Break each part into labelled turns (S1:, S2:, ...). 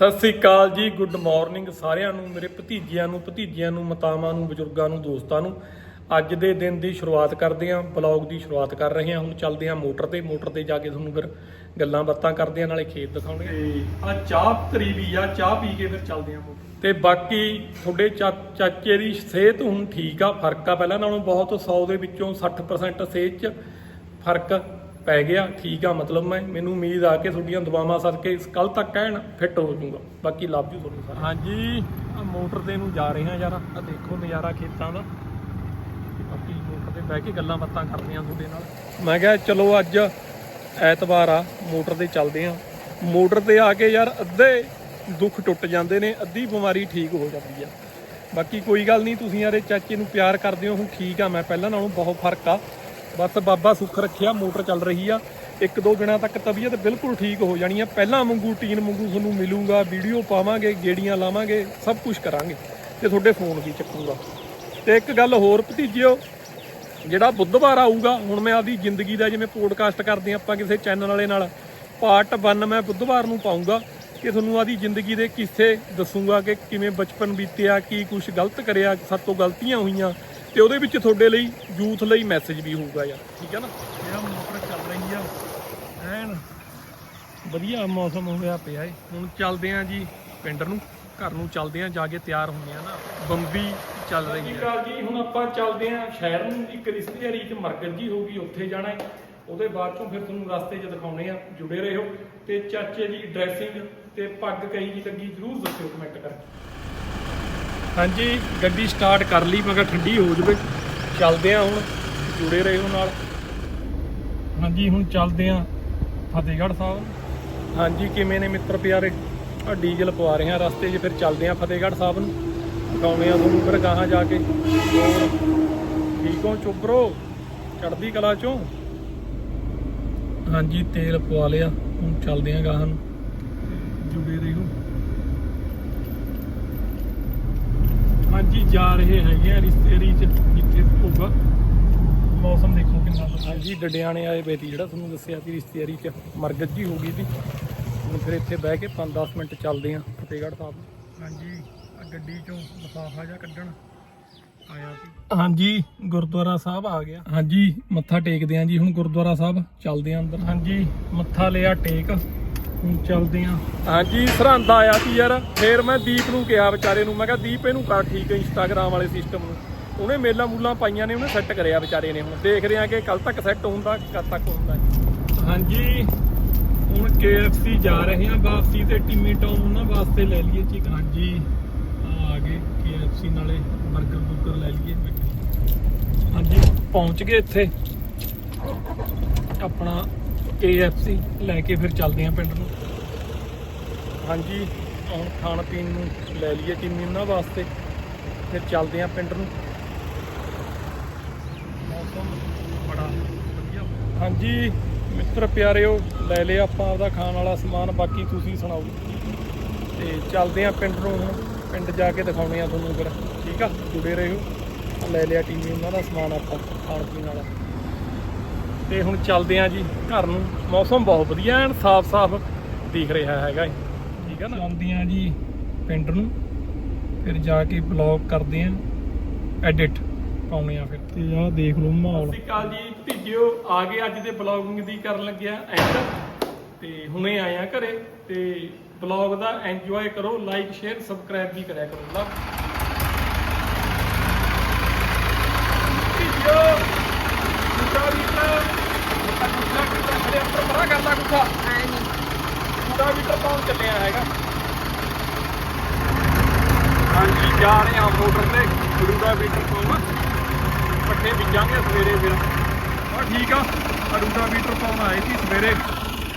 S1: ਸਤਿ ਸ੍ਰੀ ਅਕਾਲ ਜੀ good morning ਸਾਰਿਆਂ ਨੂੰ ਮੇਰੇ ਭਤੀਜਿਆਂ ਨੂੰ ਭਤੀਜਿਆਂ ਨੂੰ ਮਾਤਾਵਾਂ ਨੂੰ ਬਜ਼ੁਰਗਾਂ ਨੂੰ ਦੋਸਤਾਂ ਨੂੰ। ਅੱਜ ਦੇ ਦਿਨ ਦੀ ਸ਼ੁਰੂਆਤ ਕਰਦੇ ਹਾਂ ਬਲੌਗ ਦੀ ਸ਼ੁਰੂਆਤ ਕਰ ਰਹੇ ਹਾਂ। ਹੁਣ ਚੱਲਦੇ ਹਾਂ ਮੋਟਰ ਤੇ ਮੋਟਰ ਤੇ ਜਾ ਕੇ ਤੁਹਾਨੂੰ ਫਿਰ ਗੱਲਾਂ ਬਾਤਾਂ ਕਰਦੇ ਹਾਂ ਨਾਲੇ ਖੇਤ ਦਿਖਾਉਣੇ ਆ। ਚਾਹ ਤਰੀ ਵੀ ਆ ਚਾਹ ਪੀ ਕੇ ਫਿਰ ਚੱਲਦੇ ਹਾਂ ਮੋਟਰ। ਤੇ ਬਾਕੀ ਤੁਹਾਡੇ ਚਾ- ਚਾਚੇ ਦੀ ਸਿਹਤ ਹੁਣ ਠੀਕ ਆ ਫ਼ਰਕ ਆ। ਪਹਿਲਾਂ ਨਾਲੋਂ ਬਹੁਤ 100 ਦੇ ਵਿੱਚੋਂ 60% ਸਿਹਤ 'ਚ ਫ਼ਰਕ ਪੈ ਗਿਆ ਠੀਕ ਆ ਮਤਲਬ ਮੈਂ ਮੈਨੂੰ ਉਮੀਦ ਆ ਕਿ ਤੁਹਾਡੀਆਂ ਦੁਆਵਾਂ ਸਦਕੇ ਕੱਲ ਤੱਕ ਕਹਿਣ ਫਿੱਟ ਹੋ ਜਾਊਗਾ। ਬਾਕੀ ਲਵ ਯੂ ਤੁਹਾਨੂੰ ਸਾਰਿਆਂ ਹਾਂਜੀ ਆ ਮੋਟਰ ਤੇ ਨੂੰ ਜਾ ਰਹੇ ਹਾਂ ਯਾਰ ਆ ਦੇਖੋ ਨਜ਼ਾਰਾ ਖੇਤਾਂ ਦਾ। ਬਾਕੀ ਮੋਟਰ ਤੇ ਬਹਿ ਕੇ ਗੱਲਾਂ ਬਾਤਾਂ ਕਰਦੇ ਹਾਂ ਤੁਹਾਡੇ ਨਾਲ। ਮੈਂ ਕਿਹਾ ਚਲੋ ਅੱਜ ਐਤਵਾਰ ਆ ਮੋਟਰ ਤੇ ਚੱਲਦੇ ਹਾਂ। ਮੋਟਰ ਤੇ ਆ ਕੇ ਯਾਰ ਅੱਧੇ ਦੁੱਖ ਟੁੱਟ ਜਾਂਦੇ ਨੇ ਅੱਧੀ ਬਿਮਾਰੀ ਠੀਕ ਹੋ ਜਾਂਦੀ ਆ। ਬਾਕੀ ਕੋਈ ਗੱਲ ਨਹੀਂ ਤੁਸੀਂ ਯਾਰੇ ਚਾਚੇ ਨੂੰ ਪਿਆਰ ਕਰਦੇ ਹੋ ਹੁਣ ਠੀਕ ਆ ਮੈਂ ਪਹਿਲਾਂ ਨਾਲੋਂ ਬਹੁਤ ਫ਼ਰਕ ਆ। ਬਸ ਬਾਬਾ ਸੁੱਖ ਰੱਖਿਆ, ਮੋਟਰ ਚੱਲ ਰਹੀ ਆ। ਇੱਕ ਦੋ ਦਿਨਾਂ ਤੱਕ ਤਬੀਅਤ ਬਿਲਕੁਲ ਠੀਕ ਹੋ ਜਾਣੀ ਆ। ਪਹਿਲਾਂ ਵਾਂਗੂ, ਟੀਨ ਵਾਂਗੂ ਤੁਹਾਨੂੰ ਮਿਲੂਗਾ, ਵੀਡੀਓ ਪਾਵਾਂਗੇ, ਗੇੜੀਆਂ ਲਾਵਾਂਗੇ, ਸਭ ਕੁਝ ਕਰਾਂਗੇ। ਤੇ ਤੁਹਾਡੇ ਫੋਨ ਵੀ ਚੱਕੂਗਾ। ਤੇ ਇੱਕ ਗੱਲ ਹੋਰ ਭਤੀਜਿਓ, ਜਿਹੜਾ ਬੁੱਧਵਾਰ ਆਊਗਾ, ਹੁਣ ਮੈਂ ਆਪਦੀ ਜ਼ਿੰਦਗੀ ਦਾ ਜਿਵੇਂ ਪੋਡਕਾਸਟ ਕਰਦੇ ਹਾਂ ਆਪਾਂ ਕਿਸੇ ਚੈਨਲ ਵਾਲੇ ਨਾਲ ਪਾਰਟ 1 ਮੈਂ ਬੁੱਧਵਾਰ ਨੂੰ ਪਾਉਂਗਾ ਕਿ ਤੁਹਾਨੂੰ ਆਪਦੀ ਜ਼ਿੰਦਗੀ ਦੇ ਕਿੱਸੇ ਦੱਸੂਗਾ ਕਿ ਕਿਵੇਂ ਬਚਪਨ ਬੀਤਿਆ, ਕੀ ਕੁਝ ਗਲਤ ਕਰਿਆ, ਸਾਡੇ ਤੋਂ ਗਲਤੀਆਂ ਹੋਈਆਂ। ਤੇ ਉਹਦੇ ਵਿੱਚ ਤੁਹਾਡੇ ਲਈ ਯੂਥ ਲਈ ਮੈਸੇਜ ਵੀ ਹੋਊਗਾ ਯਾਰ ਠੀਕ ਹੈ ਨਾ? ਜਿਹੜਾ ਮੋਟਰ ਚੱਲ ਰਹੀ ਆ। ਐਨ ਵਧੀਆ ਮੌਸਮ ਹੋ ਗਿਆ ਪਿਆ ਏ। ਹੁਣ ਚੱਲਦੇ ਆਂ ਜੀ ਪਿੰਡ ਨੂੰ ਘਰ ਨੂੰ ਚੱਲਦੇ ਆਂ ਜਾ ਕੇ ਤਿਆਰ ਹੁੰਦੇ ਆ ਨਾ। ਬੰਬੀ ਚੱਲ ਰਹੀ ਹੈ। ਜੀ ਹੁਣ ਆਪਾਂ ਚੱਲਦੇ ਆਂ ਸ਼ਹਿਰ ਨੂੰ। ਇੱਕ ਰਿਸ਼ਤੇਦਾਰੀ ਚ ਮਰਕਜ਼ ਜੀ ਹੋਊਗੀ ਉੱਥੇ ਜਾਣਾ ਹੈ ਉਹਦੇ ਬਾਅਦ ਚੋਂ ਫਿਰ ਤੁਹਾਨੂੰ ਰਸਤੇ 'ਚ ਦਿਖਾਉਣੇ ਆ ਜੁੜੇ ਰਹੋ। ਤੇ ਚਾਚੇ ਦੀ ਡਰੈਸਿੰਗ ਤੇ ਪੱਗ ਕਈ ਜੀ ਲੱਗੀ ਜਰੂਰ ਦੱਸਿਓ ਕਮੈਂਟ ਕਰਕੇ। ਹਾਂਜੀ ਗੱਡੀ ਸਟਾਰਟ ਕਰ ਲਈ ਮੈਂ ਕਿਹਾ ਠੰਡੀ ਹੋ ਜਵੇ। ਚੱਲਦੇ ਆਂ ਹੁਣ ਜੁੜੇ ਰਹੋ ਨਾਲ। ਹਾਂਜੀ ਹੁਣ ਚੱਲਦੇ ਆਂ ਫਤਿਹਗੜ੍ਹ ਸਾਹਿਬ। ਹਾਂਜੀ ਕਿਵੇਂ ਨੇ ਮਿੱਤਰ ਪਿਆਰੇ? ਆ ਡੀਜ਼ਲ ਪਵਾ ਰਹੇ ਆ ਰਸਤੇ 'ਚ ਫਿਰ ਚੱਲਦੇ ਆਂ ਫਤਿਹਗੜ੍ਹ ਸਾਹਿਬ ਨੂੰ। ਦਿਖਾਉਣੇ ਆ ਤੁਹਾਨੂੰ ਫਿਰ ਗਾਹਾਂ ਜਾ ਕੇ। ਠੀਕ ਹੋ ਚੁੱਪਰੋ ਚੜਦੀ ਕਲਾ ਚੋਂ? ਹਾਂਜੀ ਤੇਲ ਪਵਾ ਲਿਆ ਹੁਣ ਚੱਲਦੇ ਆਂ ਗਾਹਾਂ ਨੂੰ। ਜੁੜੇ ਰਹੋ। ਹਾਂਜੀ ਜਾ ਰਹੇ ਹੈਗੇ ਆ ਰਿਸ਼ਤੇਦਾਰੀ ਚ ਜਿੱਥੇ ਹੋਊਗਾ ਮੌਸਮ ਦੇਖੋ ਕਿੰਨਾ ਵਧੀਆ। ਹਾਂਜੀ ਡਡਿਆਣੇ ਆਏ ਪਏ ਸੀ ਜਿਹੜਾ ਤੁਹਾਨੂੰ ਦੱਸਿਆ ਸੀ ਰਿਸ਼ਤੇਦਾਰੀ ਚ ਮਰਗਤ ਜੀ ਹੋ ਗਈ ਸੀ। ਹੁਣ ਫਿਰ ਇੱਥੇ ਬਹਿ ਕੇ 5-10 ਮਿੰਟ ਚੱਲਦੇ ਆ ਫਤਿਹਗੜ੍ਹ ਸਾਹਿਬ। ਹਾਂਜੀ ਆ ਗੱਡੀ ਚੋਂ ਲਫਾਫਾ ਜਿਹਾ ਕੱਢਣ ਆਇਆ ਸੀ। ਹਾਂਜੀ ਗੁਰਦੁਆਰਾ ਸਾਹਿਬ ਆ ਗਿਆ। ਹਾਂਜੀ ਮੱਥਾ ਟੇਕਦੇ ਆਂ ਜੀ ਹੁਣ ਗੁਰਦੁਆਰਾ ਸਾਹਿਬ ਚੱਲਦੇ ਆਂ ਅੰਦਰ। ਹਾਂਜੀ ਮੱਥਾ ਲਿਆ ਟੇਕ। ਹੁਣ ਚੱਲਦੇ ਆਂ। ਹਾਂਜੀ ਸਰਹੰਦ ਆਇਆ ਸੀ ਯਾਰ। ਫੇਰ ਮੈਂ ਦੀਪ ਨੂੰ ਕਿਹਾ ਵਿਚਾਰੇ ਨੂੰ। ਮੈਂ ਕਿਹਾ ਦੀਪ ਇਹਨੂੰ ਕਰ ਠੀਕ ਇੰਸਟਾਗ੍ਰਾਮ ਵਾਲੇ ਸਿਸਟਮ ਨੂੰ। ਉਹਨੇ ਮੇਲਾ ਮੂਲਾਂ ਪਾਈਆਂ ਨੇ ਉਹਨੇ ਸੈੱਟ ਕਰਿਆ ਵਿਚਾਰੇ ਨੇ ਹੁਣ। ਦੇਖਦੇ ਆਂ ਕਿ ਕੱਲ ਤੱਕ ਸੈੱਟ ਹੁੰਦਾ ਕਦ ਤੱਕ ਹੁੰਦਾ ਹਾਂਜੀ ਹੁਣ KFC ਜਾ ਰਹੇ ਹਾਂ ਵਾਪਸੀ ਤੇ ਟਿਮੀ ਟੌਮ ਉਹਨਾਂ ਵਾਸਤੇ ਲੈ ਲਈਏ ਚਿਕਨ ਹਾਂਜੀ। ਆ ਆ ਗਏ KFC ਨਾਲੇ 버ਗਰ ਬੁਰਗਰ ਲੈ ਲਈਏ। ਹਾਂਜੀ ਪਹੁੰਚ ਗਏ ਇੱਥੇ। ਆਪਣਾ KFC ਲੈ ਕੇ ਫਿਰ ਚੱਲਦੇ ਹਾਂ ਪਿੰਡ ਨੂੰ। ਹਾਂਜੀ ਹੁਣ ਖਾਣ ਪੀਣ ਨੂੰ ਲੈ ਲਈਏ ਟਿਮੀ ਉਹਨਾਂ ਵਾਸਤੇ। ਫਿਰ ਚੱਲਦੇ ਹਾਂ ਪਿੰਡ ਨੂੰ। ਮੌਸਮ ਬੜਾ ਵਧੀਆ। ਹਾਂਜੀ ਮਿੱਤਰ ਪਿਆਰਿਓ ਲੈ ਲਿਆ ਆਪਾਂ ਆਪਦਾ ਖਾਣ ਵਾਲਾ ਸਮਾਨ ਬਾਕੀ ਤੁਸੀਂ ਸੁਣਾਓ। ਤੇ ਚੱਲਦੇ ਆ ਪਿੰਡ ਨੂੰ ਹੁਣ ਪਿੰਡ ਜਾ ਕੇ ਦਿਖਾਉਣੇ ਆ ਤੁਹਾਨੂੰ ਫਿਰ। ਠੀਕ ਆ? ਜੁੜੇ ਰਹੋ। ਲੈ ਲਿਆ ਟੀਵੀ ਉਹਨਾਂ ਦਾ ਸਮਾਨ ਆਪਾਂ ਖਾਣ ਪੀਣ ਵਾਲਾ। ਤੇ ਹੁਣ ਚੱਲਦੇ ਆ ਜੀ ਘਰ ਨੂੰ। ਮੌਸਮ ਬਹੁਤ ਵਧੀਆ ਐਨ ਸਾਫ਼-ਸਾਫ਼ ਦਿਖ ਰਿਹਾ ਹੈਗਾ। ਠੀਕ ਆ ਨਾ? ਚੱਲਦੇ ਆ ਜੀ ਪਿੰਡ ਨੂੰ ਫਿਰ ਜਾ ਕੇ ਬਲੌਗ ਕਰਦੇ ਆ ਐਡਿਟ ਪਾਉਣੇ ਆ ਫਿਰ। ਤੇ ਆਹ ਦੇਖ ਲਓ ਮਾਹੌਲ। ਸਤਿ ਅਕਾਲ ਜੀ ਭਤੀਜਿਓ ਆ ਗਏ ਅੱਜ ਦੇ ਬਲੌਗਿੰਗ ਦੀ ਕਰਨ ਲੱਗਿਆ ਐਂਡ ਤੇ ਹੁਣੇ ਆਏ ਆ ਘਰੇ ਤੇ ਬਲੌਗ ਦਾ ਐਂਜੋਏ ਕਰੋ ਲਾਈਕ ਸ਼ੇਅਰ ਸਬਸਕ੍ਰਾਈਬ ਵੀ ਕਰਿਆ ਕਰੋ। ਲਵ ਭਤੀਜਿਓ ਕੁੱਤਾ ਵੀ ਤਾਂ ਪਰਾ ਕਰਦਾ
S2: ਐ ਨਹੀਂ
S1: ਵੀ ਚੱਲਿਆ ਹੈਗਾ। ਹਾਂਜੀ ਜਾ ਰਹੇ ਆ ਮੋਟਰ ਤੇ। ਗੁਰੂ ਦਾ ਬੀਟਰ ਪਾਉਣਾ ਪੱਠੇ ਬੀਜਾਂਗੇ ਸਵੇਰੇ ਫਿਰ। ਹਾਂ ਠੀਕ ਆ। ਅਰੂਦਾ ਬੀਟਰ ਪਾਉਣ ਆਏ ਸੀ ਸਵੇਰੇ।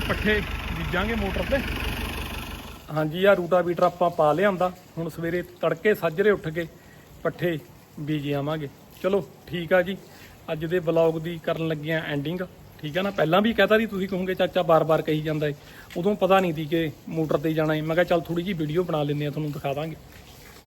S1: ਪੱਠੇ ਬੀਜਾਂਗੇ ਮੋਟਰ ਤੇ। ਹਾਂਜੀ ਆ ਰੂਟਾ ਬੀਟਰ ਆਪਾਂ ਪਾ ਲਿਆਂਦਾ। ਹੁਣ ਸਵੇਰੇ ਤੜਕੇ ਸਾਜਰੇ ਉੱਠ ਕੇ ਪੱਠੇ ਬੀਜ ਆਵਾਂਗੇ। ਚਲੋ ਠੀਕ ਆ ਜੀ। ਅੱਜ ਦੇ ਵਲੌਗ ਦੀ ਕਰਨ ਲੱਗਿਆ ਐਂਡਿੰਗ ਠੀਕ ਹੈ ਨਾ? ਪਹਿਲਾਂ ਵੀ ਕਹਤਾ ਸੀ, ਤੁਸੀਂ ਕਹੋਗੇ ਚਾਚਾ ਬਾਰ-ਬਾਰ ਕਹੀ ਜਾਂਦਾ ਏ। ਉਦੋਂ ਪਤਾ ਨਹੀਂ ਸੀ ਕਿ ਮੋਟਰ ਤੇ ਜਾਣਾ ਏ। ਮੈਂ ਕਿਹਾ ਚੱਲ ਥੋੜੀ ਜੀ ਵੀਡੀਓ ਬਣਾ ਲੈਂਦੇ ਆ ਤੁਹਾਨੂੰ ਦਿਖਾ ਦਾਂਗੇ।